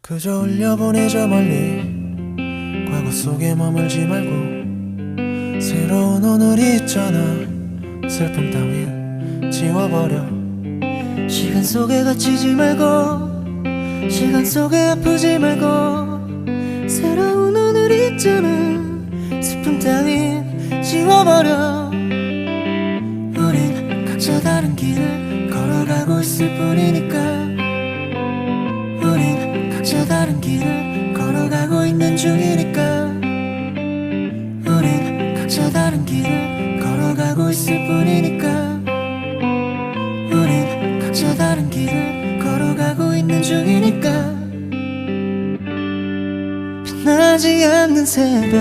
그저 올려보내 저 멀리 과거 속에 머물지 말고 새로운 오늘이 있잖아. 슬픔 따윈 지워버려. 시간 속에 갇히지 말고 시간 속에 아프지 말고. 새로운 오늘 있잖아. 슬픔 따윈 지워버려. 우린 각자 다른 길을 걸어가고 있을 뿐이니까 다른 길을 걸어가고 있는 중이니까. 우린 각자 다른 길을 걸어가고 있을 뿐이니까. 우린 각자 다른 길을 걸어가고 있는 중이니까. 빛나지 않는 새벽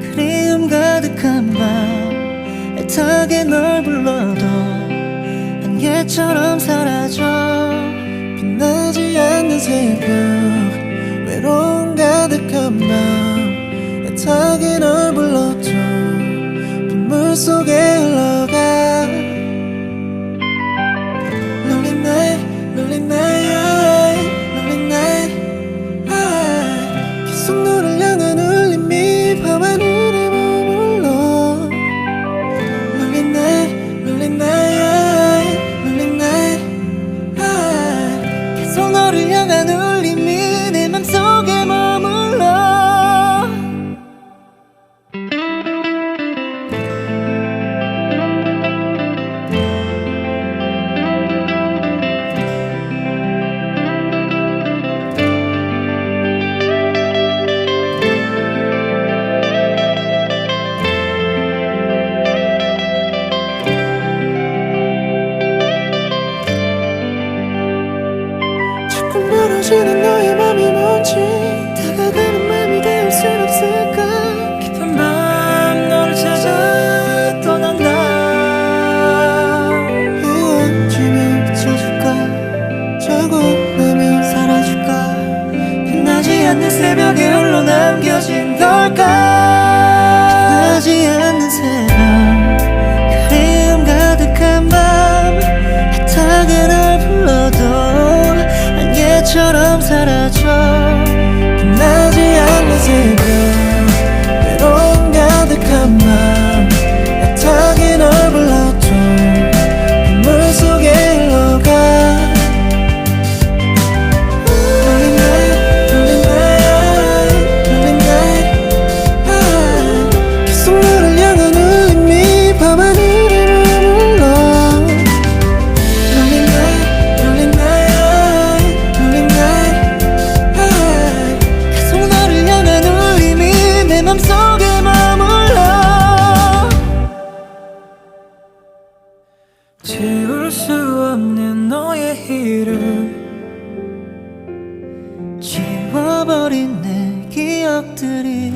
그리움 가득한 밤. 애타게 널 불러도 안개처럼 사라져. 빛나지 않는 새벽 밤 애타게 널 불러줘 빗물 속에 멀어지는 너의 맘이 뭔지. 다가가는 맘이 될순 없을까. 깊은 밤 너를 찾아 떠난다. 헤어지면 잊혀줄까? 자고 나면 사라질까? 빛나지 않는 새벽에 홀로 남겨진 걸 사라져 빛나지 않는 새벽 지울 수 없는 너의 이름 지워버린 내 기억들이